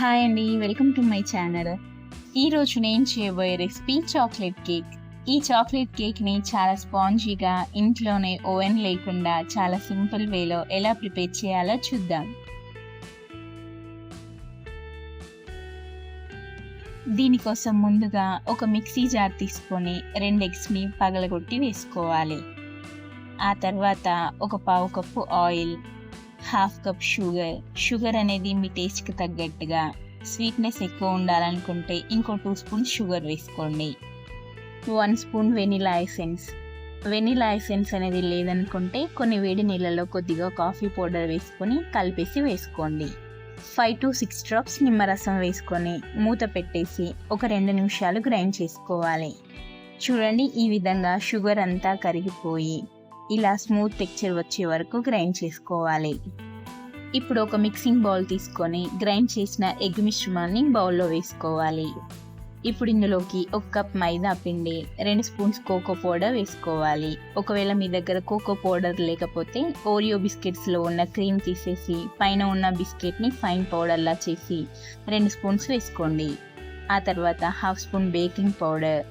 Hi అండి welcome to my channel ఈరోజు నేను చేయబోయే రెసిపీ చాక్లెట్ కేక్ ఈ చాక్లెట్ కేక్ని చాలా స్పాంజీగా ఇంట్లోనే ఓవెన్ లేకుండా చాలా సింపుల్ వేలో ఎలా ప్రిపేర్ చేయాలో చూద్దాం. దీనికోసం ముందుగా ఒక మిక్సీ జార్ తీసుకొని రెండు ఎగ్స్ని పగలగొట్టి వేసుకోవాలి. ఆ తర్వాత ఒక పావు cup oil half cup sugar sugar అనేది మీ టేస్ట్కి తగ్గట్టుగా స్వీట్నెస్ ఎక్కువ ఉండాలనుకుంటే ఇంకో టూ స్పూన్స్ షుగర్ వేసుకోండి. One spoon vanilla essence vanilla essence అనేది లేదనుకుంటే కొన్ని వేడి నీళ్ళలో కొద్దిగా కాఫీ పౌడర్ వేసుకొని కలిపేసి వేసుకోండి. ఫైవ్ టు సిక్స్ డ్రాప్స్ నిమ్మరసం వేసుకొని మూత పెట్టేసి ఒక రెండు నిమిషాలు గ్రైండ్ చేసుకోవాలి. చూడండి ఈ విధంగా షుగర్ అంతా కరిగిపోయి ఇలా స్మూత్ టెక్చర్ వచ్చే వరకు గ్రైండ్ చేసుకోవాలి. ఇప్పుడు ఒక మిక్సింగ్ బౌల్ తీసుకొని గ్రైండ్ చేసిన ఎగ్ మిశ్రమాన్ని బౌల్లో వేసుకోవాలి. ఇప్పుడు ఇందులోకి ఒక కప్ మైదా పిండి రెండు స్పూన్స్ కోకో పౌడర్ వేసుకోవాలి. ఒకవేళ మీ దగ్గర కోకో పౌడర్ లేకపోతే ఓరియో బిస్కెట్స్లో ఉన్న క్రీమ్ తీసేసి పైన ఉన్న బిస్కెట్ని ఫైన్ పౌడర్లా చేసి రెండు స్పూన్స్ వేసుకోండి. ఆ తర్వాత హాఫ్ స్పూన్ బేకింగ్ పౌడర్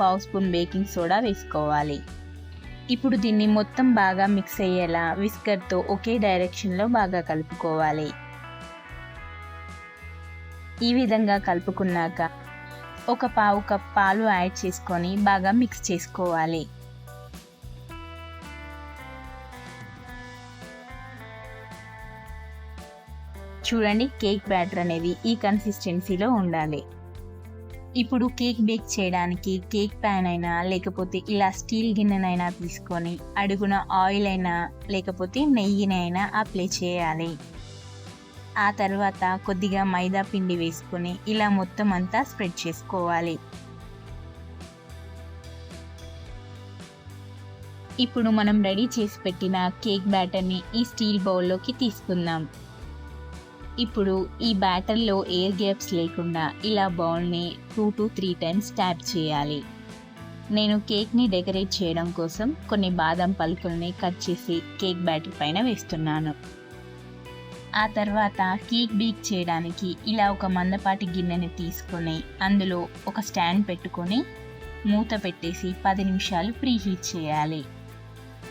పావు స్పూన్ బేకింగ్ సోడా వేసుకోవాలి. ఇప్పుడు దీన్ని మొత్తం బాగా మిక్స్ అయ్యేలా విస్కర్తో ఒకే డైరెక్షన్లో బాగా కలుపుకోవాలి. ఈ విధంగా కలుపుకున్నాక ఒక పావు కప్ పాలు యాడ్ చేసుకొని బాగా మిక్స్ చేసుకోవాలి. చూడండి కేక్ బ్యాటర్ అనేది ఈ కన్సిస్టెన్సీలో ఉండాలి. ఇప్పుడు కేక్ బేక్ చేయడానికి కేక్ ప్యాన్ అయినా లేకపోతే ఇలా స్టీల్ గిన్నెనైనా తీసుకొని అడుగున ఆయిల్ అయినా లేకపోతే నెయ్యినైనా అప్లై చేయాలి. ఆ తర్వాత కొద్దిగా మైదా పిండి వేసుకొని ఇలా మొత్తం అంతా స్ప్రెడ్ చేసుకోవాలి. ఇప్పుడు మనం రెడీ చేసి పెట్టిన కేక్ బ్యాటర్ని ఈ స్టీల్ బౌల్లోకి తీసుకుందాం. ఇప్పుడు ఈ బ్యాటర్లో ఎయిర్ గ్యాప్స్ లేకుండా ఇలా బౌల్ని two to three times tap చేయాలి. నేను కేక్ని డెకరేట్ చేయడం కోసం కొన్ని బాదం పలుకుల్ని కట్ చేసి కేక్ బ్యాటర్ పైన వేస్తున్నాను. ఆ తర్వాత కేక్ బేక్ చేయడానికి ఇలా ఒక మందపాటి గిన్నెని తీసుకొని అందులో ఒక స్టాండ్ పెట్టుకొని మూత పెట్టేసి పది నిమిషాలు ప్రీహీట్ చేయాలి.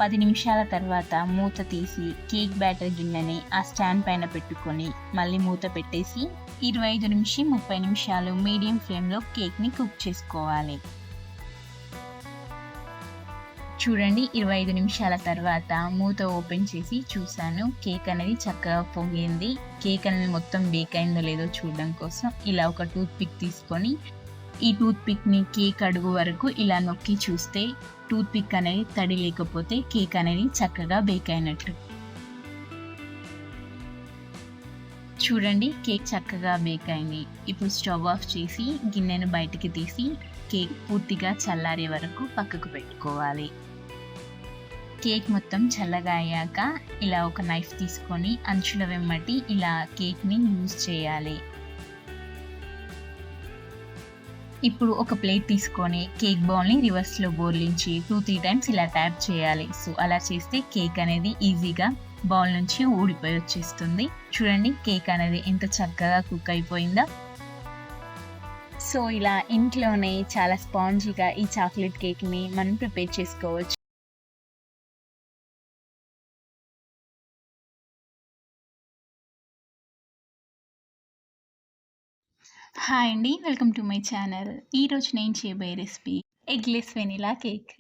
పది నిమిషాల తర్వాత మూత తీసి కేక్ బ్యాటర్ గిన్నెని ఆ స్టాండ్ పైన పెట్టుకొని మళ్ళీ మూత పెట్టేసి ఇరవై ఐదు నుంచి ముప్పై నిమిషాలు మీడియం ఫ్లేమ్లో కేక్ని కుక్ చేసుకోవాలి. చూడండి ఇరవై ఐదు నిమిషాల తర్వాత మూత ఓపెన్ చేసి చూశాను. కేక్ అనేది చక్కగా పొంగింది. కేక్ అనేది మొత్తం బేక్ అయిందో లేదో చూడడం కోసం ఇలా ఒక టూత్ పిక్ తీసుకొని ఈ టూత్ పిక్ని కేక్ అడుగు వరకు ఇలా నొక్కి చూస్తే టూత్ పిక్ అనేది తడి లేకపోతే కేక్ అనేది చక్కగా బేక్ అయినట్టు. చూడండి కేక్ చక్కగా బేక్ అయింది. ఇప్పుడు స్టవ్ ఆఫ్ చేసి గిన్నెను బయటికి తీసి కేక్ పూర్తిగా చల్లారే వరకు పక్కకు పెట్టుకోవాలి. కేక్ మొత్తం చల్లగా అయ్యాక ఇలా ఒక నైఫ్ తీసుకొని అంచుల వెమ్మటి ఇలా కేక్ని యూజ్ చేయాలి. ఇప్పుడు ఒక ప్లేట్ తీసుకొని కేక్ బౌల్ని రివర్స్లో బోర్లించి టూ త్రీ టైమ్స్ ఇలా ట్యాప్ చేయాలి. సో అలా చేస్తే కేక్ అనేది ఈజీగా బౌల్ నుంచి ఊడిపోయి వచ్చేస్తుంది. చూడండి కేక్ అనేది ఎంత చక్కగా కుక్ అయిపోయిందా. సో ఇలా ఇంట్లోనే చాలా స్పాంజీగా ఈ చాక్లెట్ కేక్ని మనం ప్రిపేర్ చేసుకోవచ్చు. హాయ్ అండి వెల్కమ్ టు మై ఛానల్. ఈరోజు నేను చేయబోయే రెసిపీ ఎగ్లెస్ వెనిలా కేక్.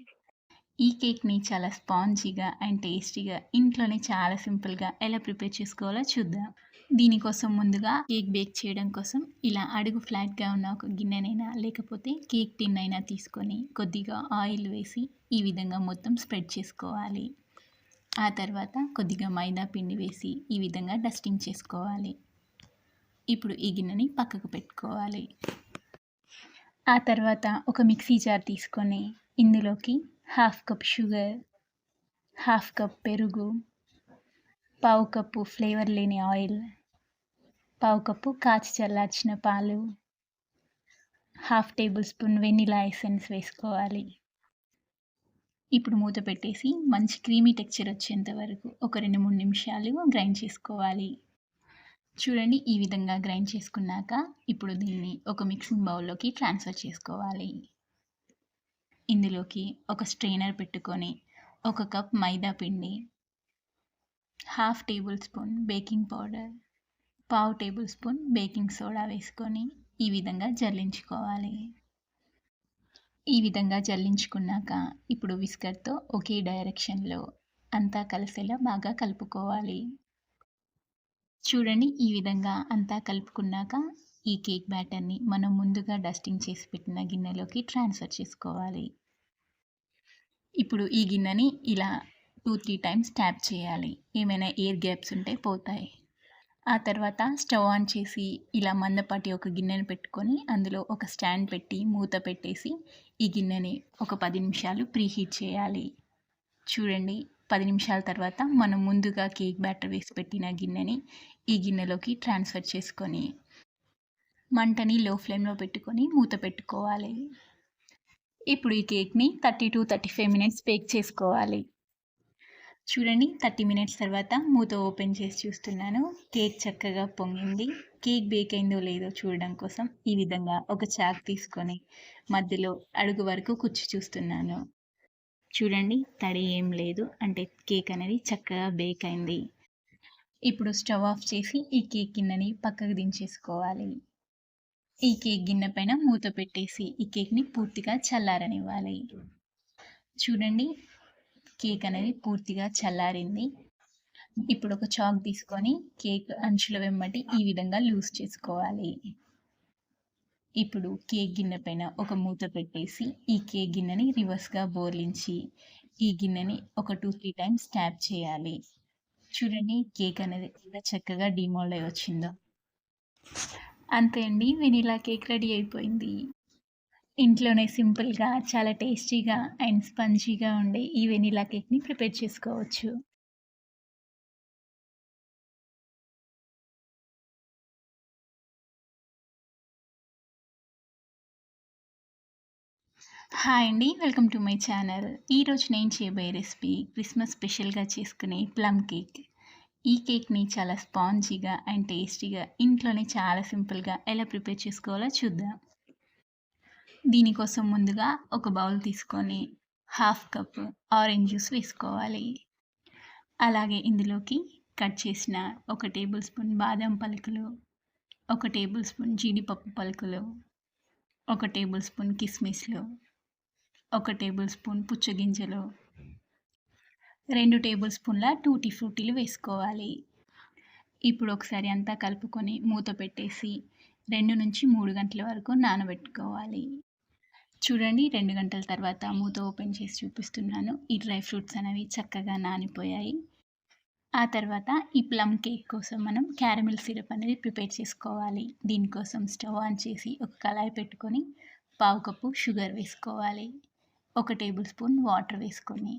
ఈ కేక్ని చాలా స్పాంజీగా అండ్ టేస్టీగా ఇంట్లోనే చాలా సింపుల్గా ఎలా ప్రిపేర్ చేసుకోవాలో చూద్దాం. దీనికోసం ముందుగా కేక్ బేక్ చేయడం కోసం ఇలా అడుగు ఫ్లాట్గా ఉన్న ఒక గిన్నెనైనా లేకపోతే కేక్ టిన్ అయినా తీసుకొని కొద్దిగా ఆయిల్ వేసి ఈ విధంగా మొత్తం స్ప్రెడ్ చేసుకోవాలి. ఆ తర్వాత కొద్దిగా మైదా పిండి వేసి ఈ విధంగా డస్టింగ్ చేసుకోవాలి. ఇప్పుడు ఈ గిన్నెని పక్కకు పెట్టుకోవాలి. ఆ తర్వాత ఒక మిక్సీ జార్ తీసుకొని ఇందులోకి half cup sugar half cup పెరుగు పావు కప్పు ఫ్లేవర్ లేని ఆయిల్ పావు కప్పు కాచి చల్లార్చిన పాలు half tablespoon vanilla essence వేసుకోవాలి. ఇప్పుడు మూత పెట్టేసి మంచి క్రీమీ టెక్చర్ వచ్చేంత వరకు ఒక రెండు మూడు నిమిషాలు గ్రైండ్ చేసుకోవాలి. చూడండి ఈ విధంగా గ్రైండ్ చేసుకున్నాక ఇప్పుడు దీన్ని ఒక మిక్సింగ్ బౌల్లోకి ట్రాన్స్ఫర్ చేసుకోవాలి. ఇందులోకి ఒక స్ట్రెయినర్ పెట్టుకొని ఒక కప్ మైదా పిండి half tablespoon baking powder పావు టేబుల్ స్పూన్ బేకింగ్ సోడా వేసుకొని ఈ విధంగా జల్లించుకోవాలి. ఈ విధంగా జల్లించుకున్నాక ఇప్పుడు విస్కర్తో ఒకే డైరెక్షన్లో అంతా కలిసేలా బాగా కలుపుకోవాలి. చూడండి ఈ విధంగా అంతా కలుపుకున్నాక ఈ కేక్ బ్యాటర్ని మనం ముందుగా డస్టింగ్ చేసి పెట్టిన గిన్నెలోకి ట్రాన్స్ఫర్ చేసుకోవాలి. ఇప్పుడు ఈ గిన్నెని ఇలా టూ త్రీ టైమ్స్ ట్యాప్ చేయాలి. ఏమైనా ఎయిర్ గ్యాప్స్ ఉంటే పోతాయి. ఆ తర్వాత స్టవ్ ఆన్ చేసి ఇలా మందపాటి ఒక గిన్నెను పెట్టుకొని అందులో ఒక స్టాండ్ పెట్టి మూత పెట్టేసి ఈ గిన్నెని ఒక పది నిమిషాలు ప్రీహీట్ చేయాలి. చూడండి పది నిమిషాల తర్వాత మనం ముందుగా కేక్ బ్యాటర్ వేసి పెట్టిన గిన్నెని ఈ గిన్నెలోకి ట్రాన్స్ఫర్ చేసుకొని మంటని లో ఫ్లేమ్లో పెట్టుకొని మూత పెట్టుకోవాలి. ఇప్పుడు ఈ కేక్ని thirty to thirty five minutes bake చేసుకోవాలి. చూడండి థర్టీ మినిట్స్ తర్వాత మూత ఓపెన్ చేసి చూస్తున్నాను. కేక్ చక్కగా పొంగింది. కేక్ బేక్ అయిందో లేదో చూడడం కోసం ఈ విధంగా ఒక చాక్ తీసుకొని మధ్యలో అడుగు వరకు కుచ్చి చూస్తున్నాను. చూడండి తడి ఏం లేదు. అంటే కేక్ అనేది చక్కగా బేక్ అయింది. ఇప్పుడు స్టవ్ ఆఫ్ చేసి ఈ కేక్ గిన్నెని పక్కకు దించేసుకోవాలి. ఈ కేక్ గిన్నె పైన మూత పెట్టేసి ఈ కేక్ని పూర్తిగా చల్లారనివ్వాలి. చూడండి కేక్ అనేది పూర్తిగా చల్లారింది. ఇప్పుడు ఒక చాక్ తీసుకొని కేక్ అంచుల వెంబటి ఈ విధంగా లూజ్ చేసుకోవాలి. ఇప్పుడు కేక్ గిన్నె పైన ఒక మూత పెట్టేసి ఈ కేక్ గిన్నెని రివర్స్గా బోర్లించి ఈ గిన్నెని ఒక టూ త్రీ టైమ్స్ ట్యాప్ చేయాలి. చూడండి కేక్ అనేది ఎంత చక్కగా డిమోల్డ్ అయి వచ్చిందో. అంతే అండి వెనీలా కేక్ రెడీ అయిపోయింది. ఇంట్లోనే సింపుల్గా చాలా టేస్టీగా అండ్ స్పంజీగా ఉండే ఈ వెనీలా కేక్ని ప్రిపేర్ చేసుకోవచ్చు. హాయ్ అండి వెల్కమ్ టు మై ఛానల్. ఈరోజు నేను చేయబోయే రెసిపీ క్రిస్మస్ స్పెషల్గా చేసుకునే ప్లమ్ కేక్. ఈ కేక్ని చాలా స్పాంజీగా అండ్ టేస్టీగా ఇంట్లోనే చాలా సింపుల్గా ఎలా ప్రిపేర్ చేసుకోవాలో చూద్దాం. దీనికోసం ముందుగా ఒక బౌల్ తీసుకొని హాఫ్ కప్ ఆరెంజ్ జ్యూస్ వేసుకోవాలి. అలాగే ఇందులోకి కట్ చేసిన ఒక టేబుల్ స్పూన్ బాదం పలుకులు ఒక టేబుల్ స్పూన్ జీడిపప్పు పలుకులు ఒక టేబుల్ స్పూన్ కిస్మిస్లు ఒక టేబుల్ స్పూన్ పుచ్చగింజలు రెండు టేబుల్ స్పూన్ల టూటీ ఫ్రూటీలు వేసుకోవాలి. ఇప్పుడు ఒకసారి అంతా కలుపుకొని మూత పెట్టేసి రెండు నుంచి మూడు గంటల వరకు నానబెట్టుకోవాలి. చూడండి రెండు గంటల తర్వాత మూత ఓపెన్ చేసి చూపిస్తున్నాను. ఈ డ్రై ఫ్రూట్స్ అనేవి చక్కగా నానిపోయాయి. ఆ తర్వాత ఈ ప్లమ్ కేక్ కోసం మనం క్యారమిల్ సిరప్ అనేది ప్రిపేర్ చేసుకోవాలి. దీనికోసం స్టవ్ ఆన్ చేసి ఒక కళాయి పెట్టుకొని పావు కప్పు షుగర్ వేసుకోవాలి. ఒక టేబుల్ స్పూన్ వాటర్ వేసుకొని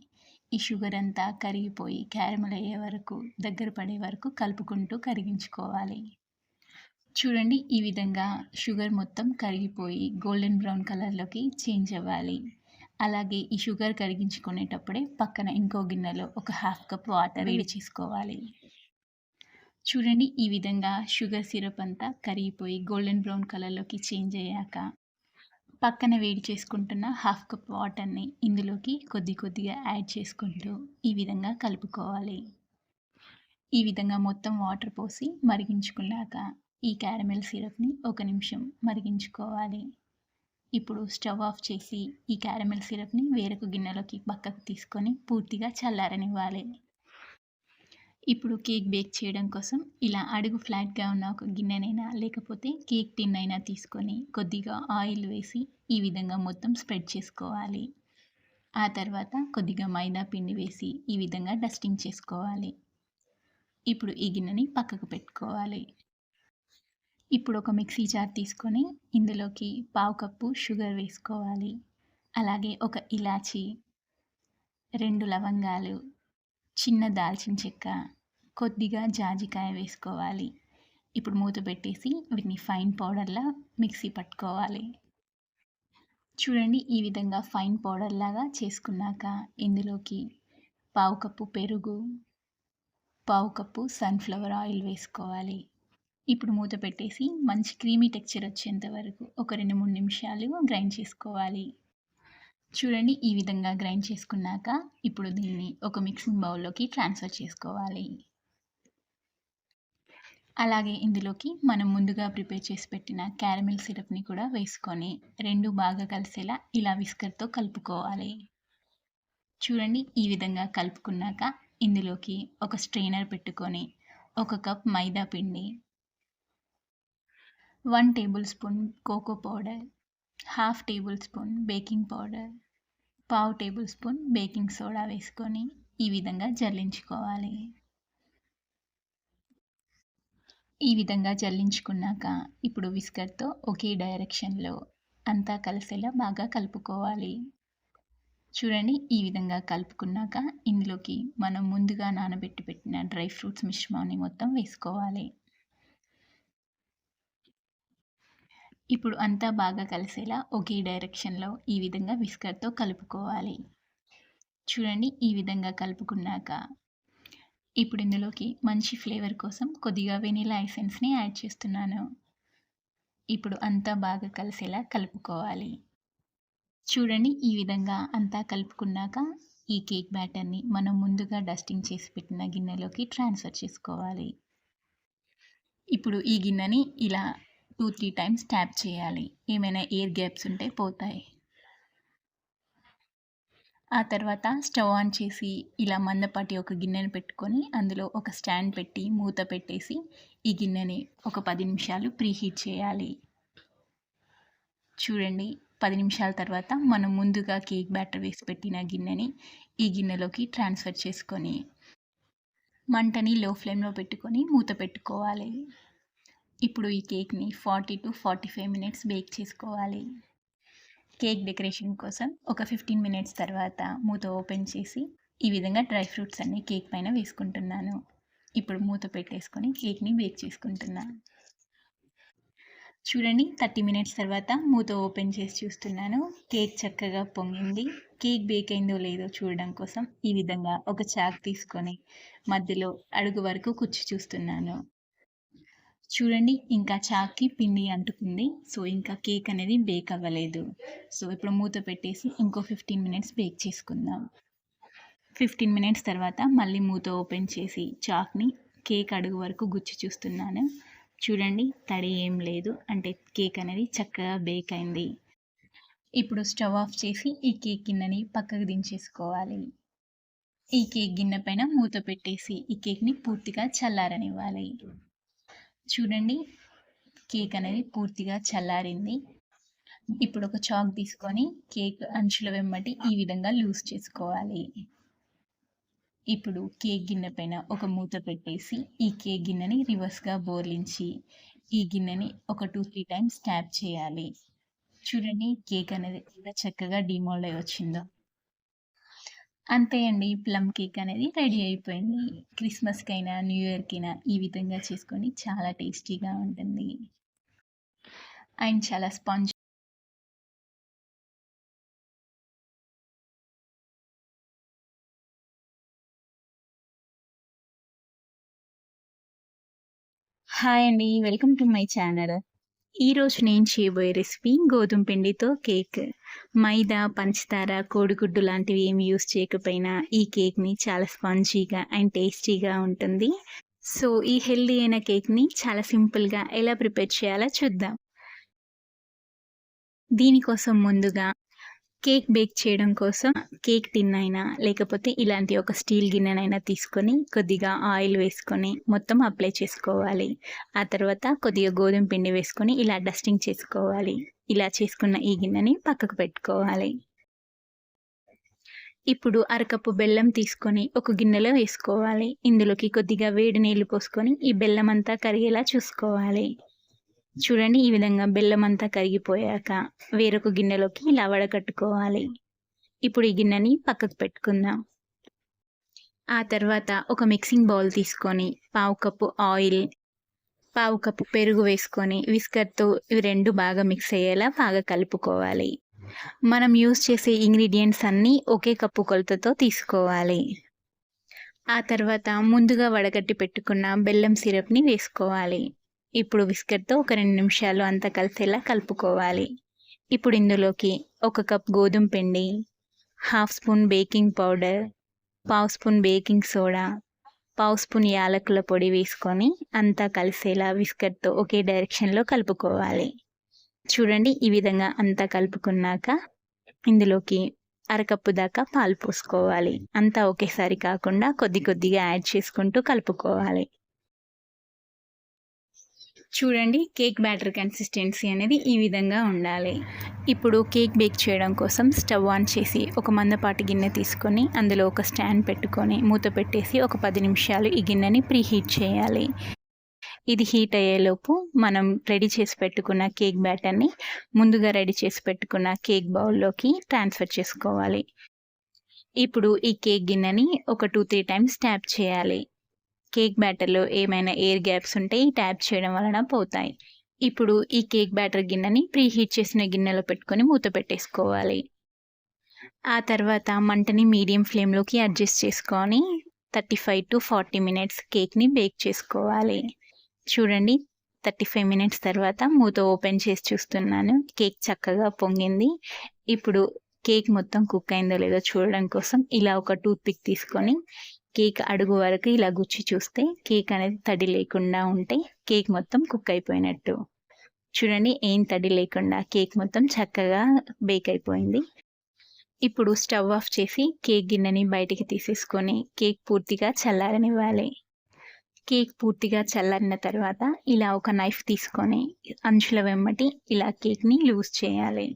ఈ షుగర్ అంతా కరిగిపోయి క్యారమల్ అయ్యే వరకు దగ్గర పడే వరకు కలుపుకుంటూ కరిగించుకోవాలి. చూడండి ఈ విధంగా షుగర్ మొత్తం కరిగిపోయి గోల్డెన్ బ్రౌన్ కలర్లోకి చేంజ్ అవ్వాలి. అలాగే ఈ షుగర్ కరిగించుకునేటప్పుడే పక్కన ఇంకో గిన్నెలో ఒక హాఫ్ కప్ వాటర్ వేడి చేసుకోవాలి. చూడండి ఈ విధంగా షుగర్ సిరప్ అంతా కరిగిపోయి గోల్డెన్ బ్రౌన్ కలర్లోకి చేంజ్ అయ్యాక పక్కన వేడి చేసుకుంటున్న హాఫ్ కప్ వాటర్ని ఇందులోకి కొద్ది కొద్దిగా యాడ్ చేసుకుంటూ ఈ విధంగా కలుపుకోవాలి. ఈ విధంగా మొత్తం వాటర్ పోసి మరిగించుకున్నాక ఈ క్యారమెల్ సిరప్ని ఒక నిమిషం మరిగించుకోవాలి. ఇప్పుడు స్టవ్ ఆఫ్ చేసి ఈ క్యారమెల్ సిరప్ని వేరొక గిన్నెలోకి పక్కకు తీసుకొని పూర్తిగా చల్లారనివ్వాలి. ఇప్పుడు కేక్ బేక్ చేయడం కోసం ఇలా అడుగు ఫ్లాట్గా ఉన్న ఒక గిన్నెనైనా లేకపోతే కేక్ టిన్ అయినా తీసుకొని కొద్దిగా ఆయిల్ వేసి ఈ విధంగా మొత్తం స్ప్రెడ్ చేసుకోవాలి. ఆ తర్వాత కొద్దిగా మైదా పిండి వేసి ఈ విధంగా డస్టింగ్ చేసుకోవాలి. ఇప్పుడు ఈ గిన్నెని పక్కకు పెట్టుకోవాలి. ఇప్పుడు ఒక మిక్సీ జార్ తీసుకొని ఇందులోకి పావు కప్పు షుగర్ వేసుకోవాలి. అలాగే ఒక ఇలాచి రెండు లవంగాలు చిన్న దాల్చిన చెక్క కొద్దిగా జాజికాయ వేసుకోవాలి. ఇప్పుడు మూత పెట్టేసి వీటిని ఫైన్ పౌడర్లా మిక్సీ పట్టుకోవాలి. చూడండి ఈ విధంగా ఫైన్ పౌడర్ లాగా చేసుకున్నాక ఇందులోకి పావు కప్పు పెరుగు పావు కప్పు సన్ఫ్లవర్ ఆయిల్ వేసుకోవాలి. ఇప్పుడు మూత పెట్టేసి మంచి క్రీమీ టెక్చర్ వచ్చేంత వరకు ఒక రెండు మూడు నిమిషాలు గ్రైండ్ చేసుకోవాలి. చూడండి ఈ విధంగా గ్రైండ్ చేసుకున్నాక ఇప్పుడు దీన్ని ఒక మిక్సింగ్ బౌల్లోకి ట్రాన్స్ఫర్ చేసుకోవాలి. అలాగే ఇందులోకి మనం ముందుగా ప్రిపేర్ చేసి పెట్టిన క్యారమిల్ సిరప్ని కూడా వేసుకొని రెండు బాగా కలిసేలా ఇలా విస్కర్తో కలుపుకోవాలి. చూడండి ఈ విధంగా కలుపుకున్నాక ఇందులోకి ఒక స్ట్రెయినర్ పెట్టుకొని ఒక కప్ మైదా పిండి one tablespoon cocoa powder half tablespoon baking powder పావు టేబుల్ స్పూన్ బేకింగ్ సోడా వేసుకొని ఈ విధంగా జల్లించుకోవాలి. ఈ విధంగా జల్లించుకున్నాక ఇప్పుడు విస్కర్తో ఒకే డైరెక్షన్లో అంతా కలిసేలా బాగా కలుపుకోవాలి. చూడండి ఈ విధంగా కలుపుకున్నాక ఇందులోకి మనం ముందుగా నానబెట్టి పెట్టిన డ్రై ఫ్రూట్స్ మిశ్రమాన్ని మొత్తం వేసుకోవాలి. ఇప్పుడు అంతా బాగా కలిసేలా ఒకే డైరెక్షన్లో ఈ విధంగా విస్కర్తో కలుపుకోవాలి. చూడండి ఈ విధంగా కలుపుకున్నాక ఇప్పుడు ఇందులోకి మంచి ఫ్లేవర్ కోసం కొద్దిగా వెనీలా ఐసెన్స్ని యాడ్ చేస్తున్నాను. ఇప్పుడు అంతా బాగా కలిసేలా కలుపుకోవాలి. చూడండి ఈ విధంగా అంతా కలుపుకున్నాక ఈ కేక్ బ్యాటర్ని మనం ముందుగా డస్టింగ్ చేసి పెట్టిన గిన్నెలోకి ట్రాన్స్ఫర్ చేసుకోవాలి. ఇప్పుడు ఈ గిన్నెని ఇలా టూ త్రీ టైమ్స్ ట్యాప్ చేయాలి. ఏమైనా ఎయిర్ గ్యాప్స్ ఉంటే పోతాయి. ఆ తర్వాత స్టవ్ ఆన్ చేసి ఇలా మందపాటి ఒక గిన్నెను పెట్టుకొని అందులో ఒక స్టాండ్ పెట్టి మూత పెట్టేసి ఈ గిన్నెని ఒక పది నిమిషాలు ప్రీహీట్ చేయాలి. చూడండి పది నిమిషాల తర్వాత మనం ముందుగా కేక్ బ్యాటర్ వేసి పెట్టిన గిన్నెని ఈ గిన్నెలోకి ట్రాన్స్ఫర్ చేసుకొని మంటని లో ఫ్లేమ్లో పెట్టుకొని మూత పెట్టుకోవాలి. ఇప్పుడు ఈ కేక్ని forty to forty five minutes bake చేసుకోవాలి. కేక్ డెకరేషన్ కోసం ఒక ఫిఫ్టీన్ మినిట్స్ తర్వాత మూత ఓపెన్ చేసి ఈ విధంగా డ్రై ఫ్రూట్స్ అన్ని కేక్ పైన వేసుకుంటున్నాను. ఇప్పుడు మూత పెట్టేసుకొని కేక్ని బేక్ చేసుకుంటున్నాను. చూడండి థర్టీ మినిట్స్ తర్వాత మూత ఓపెన్ చేసి చూస్తున్నాను. కేక్ చక్కగా పొంగింది. కేక్ బేక్ అయిందో లేదో చూడడం కోసం ఈ విధంగా ఒక చాక్ తీసుకొని మధ్యలో అడుగు వరకు కుచ్చి చూస్తున్నాను. చూడండి ఇంకా చాక్కి పిండి అంటుకుంది. సో ఇంకా కేక్ అనేది బేక్ అవ్వలేదు. సో ఇప్పుడు మూత పెట్టేసి ఇంకో ఫిఫ్టీన్ మినిట్స్ బేక్ చేసుకుందాం. ఫిఫ్టీన్ మినిట్స్ తర్వాత మళ్ళీ మూత ఓపెన్ చేసి చాక్ని కేక్ అడుగు వరకు గుచ్చి చూస్తున్నాను. చూడండి తడి ఏం లేదు. అంటే కేక్ అనేది చక్కగా బేక్ అయింది. ఇప్పుడు స్టవ్ ఆఫ్ చేసి ఈ కేక్ గిన్నెని పక్కకు దించేసుకోవాలి. ఈ కేక్ గిన్నె పైన మూత పెట్టేసి ఈ కేక్ని పూర్తిగా చల్లారనివ్వాలి. చూడండి కేక్ అనేది పూర్తిగా చల్లారింది. ఇప్పుడు ఒక చాక్ తీసుకొని కేక్ అంచుల వెమ్మటి ఈ విధంగా లూజ్ చేసుకోవాలి. ఇప్పుడు కేక్ గిన్నె పైన ఒక మూత పెట్టేసి ఈ కేక్ గిన్నెని రివర్స్గా బోర్లించి ఈ గిన్నెని ఒక టూ త్రీ టైమ్స్ ట్యాప్ చేయాలి. చూడండి కేక్ అనేది ఎంత చక్కగా డిమోల్డ్ అయి వచ్చిందో. అంతే అండి. ప్లమ్ కేక్ అనేది రెడీ అయిపోయింది. క్రిస్మస్కైనా న్యూ ఇయర్కైనా ఈ విధంగా చేసుకొని చాలా టేస్టీగా ఉంటుంది. అండ్ చాలా స్పాంజ్ హాయ్ అండి. Welcome to my channel. ఈరోజు నేను చేయబోయే రెసిపీ గోధుమ పిండితో కేక్. మైదా పంచదార కోడిగుడ్డు లాంటివి ఏమి యూస్ చేయకపోయినా ఈ కేక్ని చాలా స్పాంజీగా అండ్ టేస్టీగా ఉంటుంది. సో ఈ హెల్దీ అయిన కేక్ని చాలా సింపుల్గా ఎలా ప్రిపేర్ చేయాలో చూద్దాం. దీనికోసం ముందుగా కేక్ బేక్ చేయడం కోసం కేక్ టిన్ అయినా లేకపోతే ఇలాంటి ఒక స్టీల్ గిన్నెనైనా తీసుకొని కొద్దిగా ఆయిల్ వేసుకొని మొత్తం అప్లై చేసుకోవాలి. ఆ తర్వాత కొద్దిగా గోధుమ పిండి వేసుకొని ఇలా డస్టింగ్ చేసుకోవాలి. ఇలా చేసుకున్న ఈ గిన్నెని పక్కకు పెట్టుకోవాలి. ఇప్పుడు అరకప్పు బెల్లం తీసుకొని ఒక గిన్నెలో వేసుకోవాలి. ఇందులోకి కొద్దిగా వేడి నీళ్ళు పోసుకొని ఈ బెల్లం అంతా కరిగేలా చూసుకోవాలి. చూడండి ఈ విధంగా బెల్లం అంతా కరిగిపోయాక వేరొక గిన్నెలోకి ఇలా వడకట్టుకోవాలి. ఇప్పుడు ఈ గిన్నెని పక్కకు పెట్టుకుందాం. ఆ తర్వాత ఒక మిక్సింగ్ బౌల్ తీసుకొని పావు కప్పు ఆయిల్ పావు కప్పు పెరుగు వేసుకొని విస్కర్తో ఇవి రెండు బాగా మిక్స్ అయ్యేలా బాగా కలుపుకోవాలి. మనం యూస్ చేసే ఇంగ్రీడియంట్స్ అన్నీ ఒకే కప్పు కొలతతో తీసుకోవాలి. ఆ తర్వాత ముందుగా వడగట్టి పెట్టుకున్న బెల్లం సిరప్ని వేసుకోవాలి. ఇప్పుడు బిస్కెట్తో ఒక రెండు నిమిషాలు అంతా కలిసేలా కలుపుకోవాలి. ఇప్పుడు ఇందులోకి ఒక కప్ గోధుమ పిండి హాఫ్ స్పూన్ బేకింగ్ పౌడర్ పావు స్పూన్ బేకింగ్ సోడా పావు స్పూన్ యాలకుల పొడి వేసుకొని అంతా కలిసేలా బిస్కెట్తో ఒకే డైరెక్షన్లో కలుపుకోవాలి. చూడండి ఈ విధంగా అంతా కలుపుకున్నాక ఇందులోకి అరకప్పు దాకా పాలు పోసుకోవాలి. అంతా ఒకేసారి కాకుండా కొద్ది కొద్దిగా యాడ్ చేసుకుంటూ కలుపుకోవాలి. చూడండి కేక్ బ్యాటర్ కన్సిస్టెన్సీ అనేది ఈ విధంగా ఉండాలి. ఇప్పుడు కేక్ బేక్ చేయడం కోసం స్టవ్ ఆన్ చేసి ఒక మందపాటి గిన్నె తీసుకొని అందులో ఒక స్టాండ్ పెట్టుకొని మూత పెట్టేసి ఒక పది నిమిషాలు ఈ గిన్నెని ప్రీ హీట్ చేయాలి. ఇది హీట్ అయ్యేలోపు మనం రెడీ చేసి పెట్టుకున్న కేక్ బ్యాటర్ని ముందుగా రెడీ చేసి పెట్టుకున్న కేక్ బౌల్లోకి ట్రాన్స్ఫర్ చేసుకోవాలి. ఇప్పుడు ఈ కేక్ గిన్నెని ఒక టూ త్రీ టైమ్స్ ట్యాప్ చేయాలి. కేక్ బ్యాటర్లో ఏమైనా ఎయిర్ గ్యాప్స్ ఉంటే ఈ ట్యాప్ చేయడం వలన పోతాయి. ఇప్పుడు ఈ కేక్ బ్యాటర్ గిన్నెని ప్రీ హీట్ చేసిన గిన్నెలో పెట్టుకొని మూత పెట్టేసుకోవాలి. ఆ తర్వాత మంటని మీడియం ఫ్లేమ్లోకి అడ్జస్ట్ చేసుకొని thirty five to forty minutes కేక్ని బేక్ చేసుకోవాలి. చూడండి థర్టీ ఫైవ్ మినిట్స్ తర్వాత మూత ఓపెన్ చేసి చూస్తున్నాను. కేక్ చక్కగా పొంగింది. ఇప్పుడు కేక్ మొత్తం కుక్ అయిందో లేదో చూడడం కోసం ఇలా ఒక టూత్ పిక్ తీసుకొని కేక్ అడుగు వరకు ఇలా గుచ్చి చూస్తే కేక్ అనేది తడి లేకుండా ఉంటే కేక్ మొత్తం కుక్ అయిపోయినట్టు. చూడండి ఏం తడి లేకుండా కేక్ మొత్తం చక్కగా బేక్ అయిపోయింది. ఇప్పుడు స్టవ్ ఆఫ్ చేసి కేక్ గిన్నెని బయటికి తీసేసుకొని కేక్ పూర్తిగా చల్లారనివ్వాలి. కేక్ పూర్తిగా చల్లారిన తర్వాత ఇలా ఒక నైఫ్ తీసుకొని అంచుల వెమ్మటి ఇలా కేక్ని లూజ్ చేయాలి.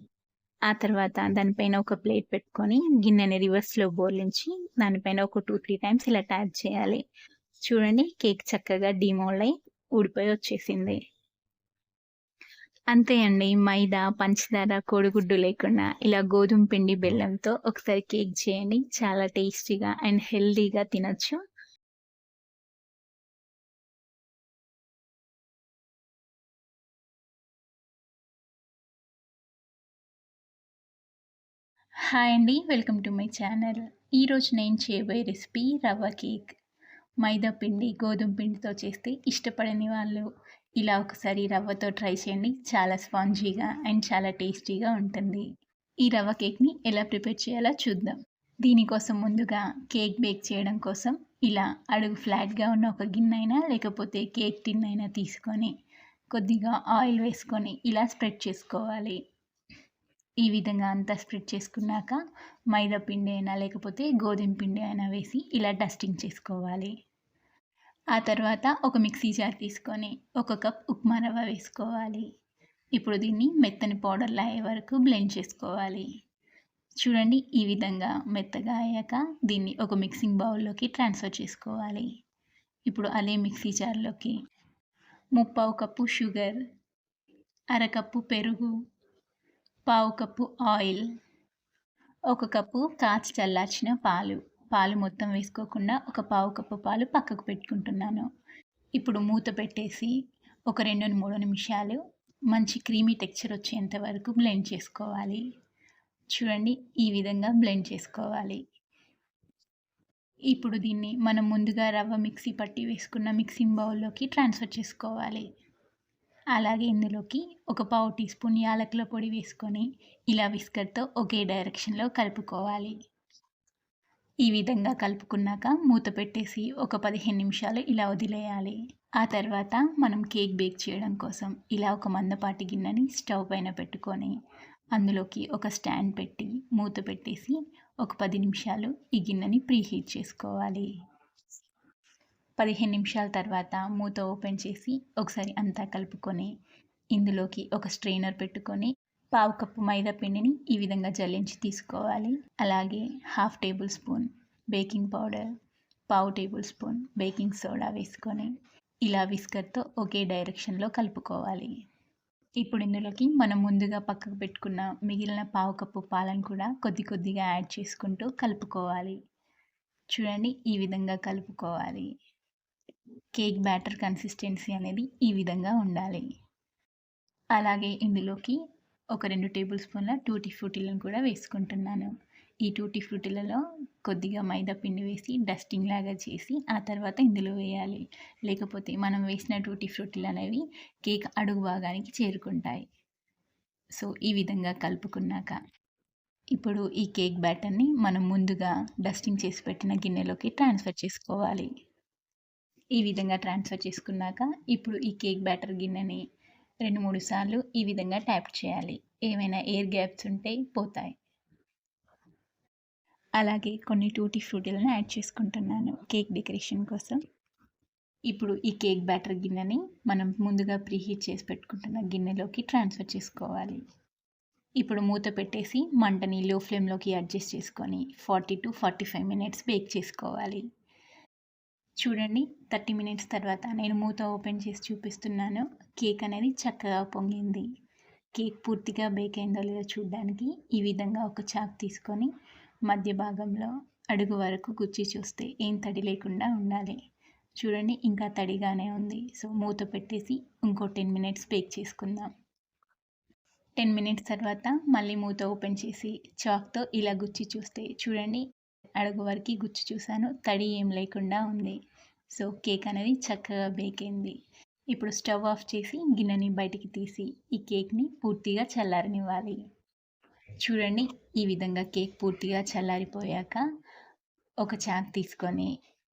ఆ తర్వాత దానిపైన ఒక ప్లేట్ పెట్టుకొని గిన్నెని రివర్స్లో బోర్లించి దానిపైన ఒక టూ త్రీ టైమ్స్ ఇలా ట్యాప్ చేయాలి. చూడండి కేక్ చక్కగా డిమోల్డ్ అయి ఊడిపోయి వచ్చేసింది. అంతే అండి. మైదా పంచదార కోడిగుడ్డు లేకుండా ఇలా గోధుమ పిండి బెల్లంతో ఒకసారి కేక్ చేయండి. చాలా టేస్టీగా అండ్ హెల్దీగా తినచ్చు. హాయ్ అండి వెల్కమ్ టు మై ఛానల్. ఈరోజు నేను చేయబోయే రెసిపీ రవ్వ కేక్. మైదా పిండి గోధుమ పిండితో చేస్తే ఇష్టపడని వాళ్ళు ఇలా ఒకసారి రవ్వతో ట్రై చేయండి. చాలా స్పాంజీగా అండ్ చాలా టేస్టీగా ఉంటుంది. ఈ రవ్వ కేక్ని ఎలా ప్రిపేర్ చేయాలో చూద్దాం. దీనికోసం ముందుగా కేక్ బేక్ చేయడం కోసం ఇలా అడుగు ఫ్లాట్గా ఉన్న ఒక గిన్నె అయినా లేకపోతే కేక్ టిన్ అయినా తీసుకొని కొద్దిగా ఆయిల్ వేసుకొని ఇలా స్ప్రెడ్ చేసుకోవాలి. ఈ విధంగా అంతా స్ప్రెడ్ చేసుకున్నాక మైదా పిండి అయినా లేకపోతే గోధుమ పిండి అయినా వేసి ఇలా డస్టింగ్ చేసుకోవాలి. ఆ తర్వాత ఒక మిక్సీ జార్ తీసుకొని ఒక కప్ ఉప్మా రవ్వ వేసుకోవాలి. ఇప్పుడు దీన్ని మెత్తని పౌడర్లు అయ్యే వరకు బ్లెండ్ చేసుకోవాలి. చూడండి ఈ విధంగా మెత్తగా అయ్యాక దీన్ని ఒక మిక్సింగ్ బౌల్లోకి ట్రాన్స్ఫర్ చేసుకోవాలి. ఇప్పుడు అదే మిక్సీ జార్లోకి ముప్పావు కప్పు షుగర్ అరకప్పు పెరుగు పావు కప్పు ఆయిల్ ఒక కప్పు కాచి చల్లార్చిన పాలు. పాలు మొత్తం వేసుకోకుండా ఒక పావు కప్పు పాలు పక్కకు పెట్టుకుంటున్నాను. ఇప్పుడు మూత పెట్టేసి ఒక రెండు మూడు నిమిషాలు మంచి క్రీమీ టెక్చర్ వచ్చేంత వరకు బ్లెండ్ చేసుకోవాలి. చూడండి ఈ విధంగా బ్లెండ్ చేసుకోవాలి. ఇప్పుడు దీన్ని మనం ముందుగా రవ్వ మిక్సీ పట్టి వేసుకున్న మిక్సింగ్ బౌల్లోకి ట్రాన్స్ఫర్ చేసుకోవాలి. అలాగే ఇందులోకి ఒక పావు టీ స్పూన్ యాలకుల పొడి వేసుకొని ఇలా విస్కర్తో ఒకే డైరెక్షన్లో కలుపుకోవాలి. ఈ విధంగా కలుపుకున్నాక మూత పెట్టేసి ఒక పదిహేను నిమిషాలు ఇలా వదిలేయాలి. ఆ తర్వాత మనం కేక్ బేక్ చేయడం కోసం ఇలా ఒక మందపాటి గిన్నెని స్టవ్ పైన పెట్టుకొని అందులోకి ఒక స్టాండ్ పెట్టి మూత పెట్టేసి ఒక పది నిమిషాలు ఈ గిన్నెని ప్రీహీట్ చేసుకోవాలి. పదిహేను నిమిషాల తర్వాత మూత ఓపెన్ చేసి ఒకసారి అంతా కలుపుకొని ఇందులోకి ఒక స్ట్రెయినర్ పెట్టుకొని పావు కప్పు మైదా పిండిని ఈ విధంగా జల్లించి తీసుకోవాలి. అలాగే half tablespoon baking powder పావు టేబుల్ స్పూన్ బేకింగ్ సోడా వేసుకొని ఇలా విస్కర్తో ఒకే డైరెక్షన్లో కలుపుకోవాలి. ఇప్పుడు ఇందులోకి మనం ముందుగా పక్కకు పెట్టుకున్న మిగిలిన పావు కప్పు పాలను కూడా కొద్ది కొద్దిగా యాడ్ చేసుకుంటూ కలుపుకోవాలి. చూడండి ఈ విధంగా కలుపుకోవాలి. కేక్ బ్యాటర్ కన్సిస్టెన్సీ అనేది ఈ విధంగా ఉండాలి. అలాగే ఇందులోకి ఒక రెండు టేబుల్ స్పూన్ల టూటీ ఫ్రూటీలను కూడా వేసుకుంటున్నాను. ఈ టూటీ ఫ్రూటీలలో కొద్దిగా మైదా పిండి వేసి డస్టింగ్ లాగా చేసి ఆ తర్వాత ఇందులో వేయాలి. లేకపోతే మనం వేసిన టూటీ ఫ్రూటీలు అనేవి కేక్ అడుగు భాగానికి చేరుకుంటాయి. సో ఈ విధంగా కలుపుకున్నాక ఇప్పుడు ఈ కేక్ బ్యాటర్ని మనం ముందుగా డస్టింగ్ చేసి పెట్టిన గిన్నెలోకి ట్రాన్స్ఫర్ చేసుకోవాలి. ఈ విధంగా ట్రాన్స్ఫర్ చేసుకున్నాక ఇప్పుడు ఈ కేక్ బ్యాటర్ గిన్నెని రెండు మూడు సార్లు ఈ విధంగా ట్యాప్ చేయాలి. ఏమైనా ఎయిర్ గ్యాప్స్ ఉంటే పోతాయి. అలాగే కొన్ని టూటీ ఫ్రూటీలను యాడ్ చేసుకుంటున్నాను కేక్ డెకరేషన్ కోసం. ఇప్పుడు ఈ కేక్ బ్యాటర్ గిన్నెని మనం ముందుగా ప్రీహీట్ చేసి పెట్టుకుంటున్న గిన్నెలోకి ట్రాన్స్ఫర్ చేసుకోవాలి. ఇప్పుడు మూత పెట్టేసి మంటని లో ఫ్లేమ్లోకి అడ్జస్ట్ చేసుకొని forty to forty five minutes bake చేసుకోవాలి. చూడండి థర్టీ మినిట్స్ తర్వాత నేను మూత ఓపెన్ చేసి చూపిస్తున్నాను. కేక్ అనేది చక్కగా పొంగింది. కేక్ పూర్తిగా బేక్ అయిందో లేదో చూడడానికి ఈ విధంగా ఒక చాక్ తీసుకొని మధ్య భాగంలో అడుగు వరకు గుచ్చి చూస్తే ఏం తడి లేకుండా ఉండాలి. చూడండి ఇంకా తడిగానే ఉంది. సో మూత పెట్టేసి ఇంకో టెన్ మినిట్స్ బేక్ చేసుకుందాం. టెన్ మినిట్స్ తర్వాత మళ్ళీ మూత ఓపెన్ చేసి చాక్తో ఇలా గుచ్చి చూస్తే చూడండి అడుగు వరకు గుచ్చి చూశాను. తడి ఏం లేకుండా ఉంది. సో కేక్ అనేది చక్కగా బేక్ అయింది. ఇప్పుడు స్టవ్ ఆఫ్ చేసి గిన్నెని బయటికి తీసి ఈ కేక్ని పూర్తిగా చల్లారనివ్వాలి. చూడండి ఈ విధంగా కేక్ పూర్తిగా చల్లారిపోయాక ఒక చాక్ తీసుకొని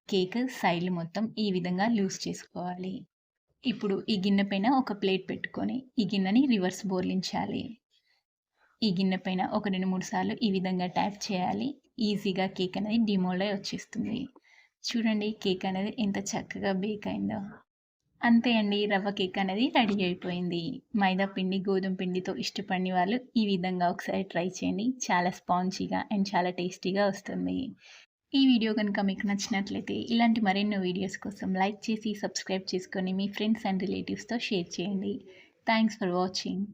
కేక్ సైడ్లు మొత్తం ఈ విధంగా లూజ్ చేసుకోవాలి. ఇప్పుడు ఈ గిన్నె పైన ఒక ప్లేట్ పెట్టుకొని ఈ గిన్నెని రివర్స్ బోర్లించాలి ఈ గిన్నె పైన ఒక రెండు మూడు సార్లు ఈ విధంగా ట్యాప్ చేయాలి. ఈజీగా కేక్ అనేది డిమోల్డ్ అయి వచ్చేస్తుంది. చూడండి కేక్ అనేది ఎంత చక్కగా బేక్ అయిందో. అంతే అండి రవ్వ కేక్ అనేది రెడీ అయిపోయింది. మైదా పిండి గోధుమ పిండితో ఇష్టపడిన వాళ్ళు ఈ విధంగా ఒకసారి ట్రై చేయండి. చాలా స్పాంజీగా అండ్ చాలా టేస్టీగా వస్తుంది. ఈ వీడియో కనుక మీకు నచ్చినట్లయితే ఇలాంటి మరెన్నో వీడియోస్ కోసం లైక్ చేసి సబ్స్క్రైబ్ చేసుకొని మీ ఫ్రెండ్స్ అండ్ రిలేటివ్స్తో షేర్ చేయండి. Thanks for watching.